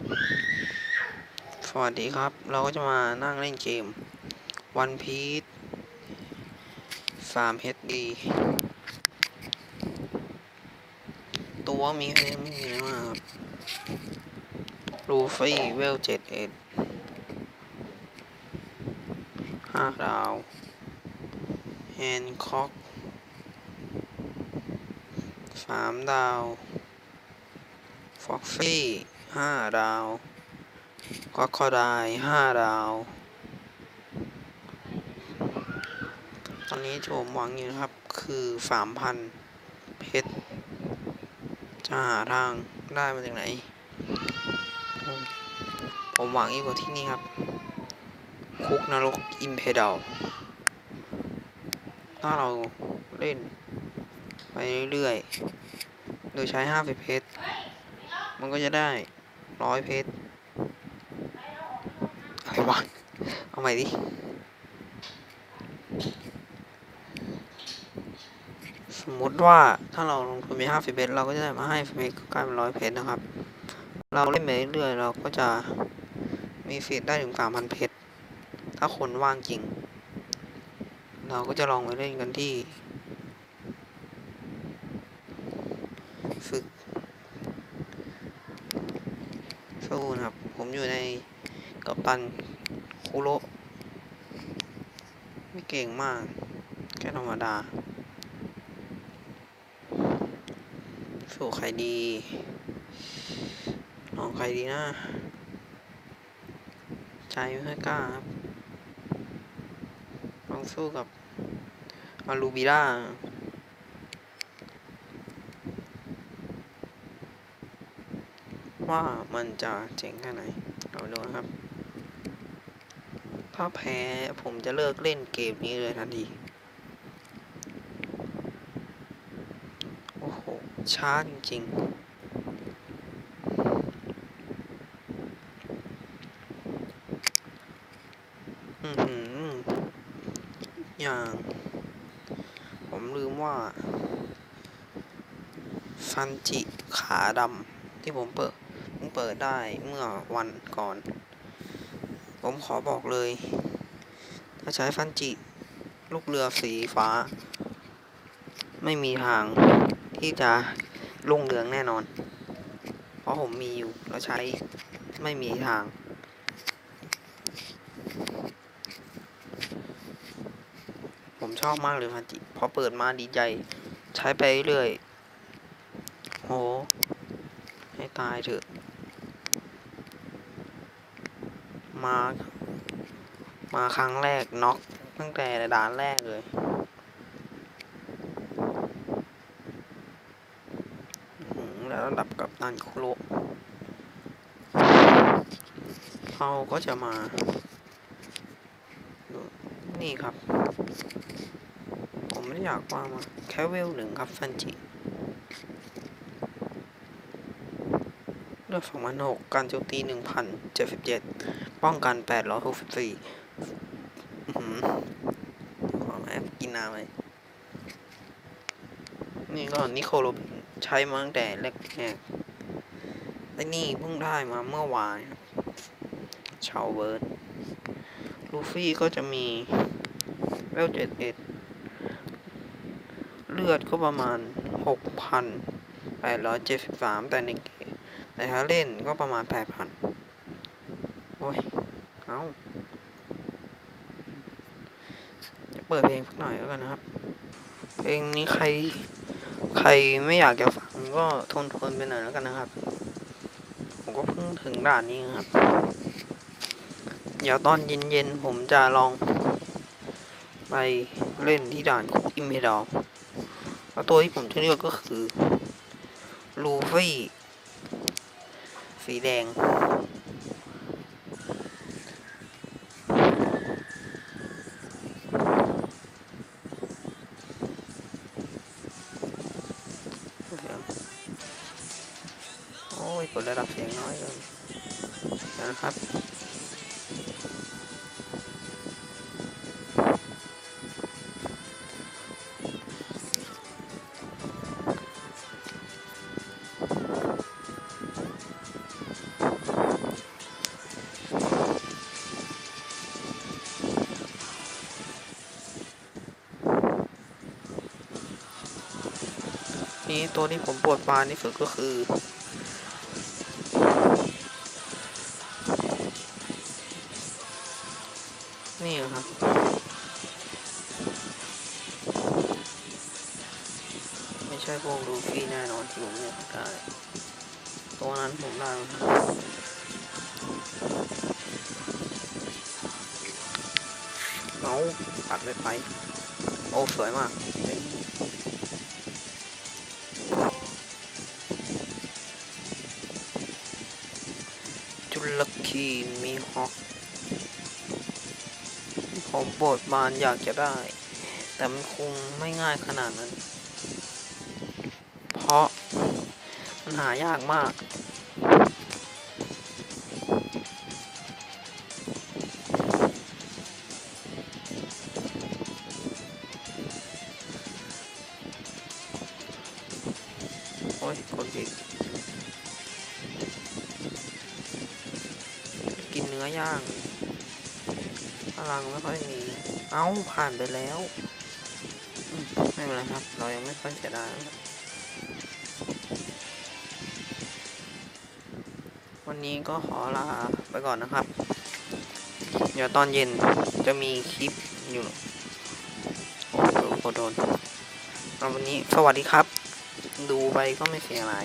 สวัสดีครับ เราก็จะมานั่งเล่นเกม One Piece 3 HD ตัวมีแค่นี้ไม่มีอะไรมากครับลูฟี่เวลเจ็ดเอ็ดห้าดาวแฮนค็อกสามดาว ฟ็อกซี่ ห้าดาวก็คอไดห้าดาว ตอนนี้ที่ผมหวังอยู่นะครับคือสามพันเพชร จะหาทางได้มาจากไหน ผมหวังอีกกว่าที่นี่ครับ คุกนรกอิมเพด l ถ้าเราเล่นไปเรื่อยๆ โดยใช้ห้าสิบเพชร มันก็จะได้ ร้อยเพชรอะไรวะ เอาใหม่ดิ สมมติว่าถ้าเราลงทุนไปห้าสิบเพชรเราก็จะได้มาให้เพชรก็กลายเป็นร้อยเพชรนะครับ เราเล่นไปเรื่อยๆเราก็จะมีสิทธิ์ได้ถึงสามพันเพชรถ้าคนว่างจริง เราก็จะลองไปเล่นกันที่ ฝึก สู้นะครับ ผมอยู่ในกัปตันคุโรไม่เก่งมาก แค่ธรรมดา สู้ใครดีลองใครดีนะ ใจไม่ค่อยกล้าครับลองสู้กับอารูบิล่า ว่ามันจะเจ๋งแค่ไหนเราดูนะครับ ถ้าแพ้ผมจะเลิกเล่นเกมนี้เลยทันทีโอ้โหช้าจริงอือหืออย่าง ผมลืมว่า ฟันจิขาดำที่ผมเปิด พิ่งเปิดได้เมื่อวันก่อน ผมขอบอกเลย ถ้าใช้ฟันจิ ลูกเรือสีฟ้า ไม่มีทางที่จะรุ่งเรืองแน่นอน เพราะผมมีอยู่แล้วใช้ไม่มีทางผมชอบมากเลยฟันจิพอเปิดมาดีใจ ใช้ไปเรื่อย โห ให้ตายเถอะ มา มาครั้งแรกน็อกตั้งแต่ด่านแรกเลยแล้วระดับกับตันคุโรเขาก็จะมา นี่ครับ ผมไม่ได้อยากว่ามาแค่เวลหนึ่งครับฟันจิเลือดสองพันหกการโจมตีหนึ่งพันเจ็ดสิบเจ็ด ป้องกันแปดร้อยหกสิบสี่ขอแอบกินน้ำไหมนี่ก็นิโคโลใช้มาตั้งแต่แรกแรกไอ้นี่เพิ่งได้มาเมื่อวานชาวเวิร์ดลูฟี่ก็จะมีเวลเจ็ดเอ็ดเลือดก็ประมาณหกพันแปดร้อยเจ็ดสิบสามแต่ในเกมแต่ถ้าเล่นก็ประมาณแปดพัน โอ้ย เอาจะเปิดเพลงสักหน่อยแล้วกันนะครับ เพลงนี้ใคร ใครไม่อยากจะฟังก็ทนทนไปหน่อยแล้วกันนะครับ ผมก็เพิ่งถึงด่านนี้ครับ เดี๋ยวตอนเย็นๆผมจะลอง ไปเล่นที่ด่านคุกอิมเพดอลแล้วตัวที่ผมจะเลือกก็คือ ลูฟี่ สีแดง โอ้ยกดระดับเสียงน้อยเลยนะครับ นี้ตัวที่ผมปวดปานที่สุดก็คือ นี่ครับ ไม่ใช่พวกลูฟี่แน่นอนที่ผมเนี่ยได้ตัวนั้นผมได้มาเอาปัดไปไป โอ้ สวยมาก จุลคีมีฮอกผมโปรดบานอยากจะได้ แต่มันคงไม่ง่ายขนาดนั้น เพราะมันหายากมาก โอ้ยกดผิดกิ นื้อย่างพลังไม่ค่อยมี เอ้าผ่านไปแล้วไม่เป็นไรครับ เรายังไม่ค่อยเสียดายครับวันนี้ก็ขอลาไปก่อนนะครับ เดี๋ยวตอนเย็นจะมีคลิปอยู่โอ้โหโคตรโดนเอาวันนี้สวัสดีครับ ดูไปก็ไม่เสียอะไร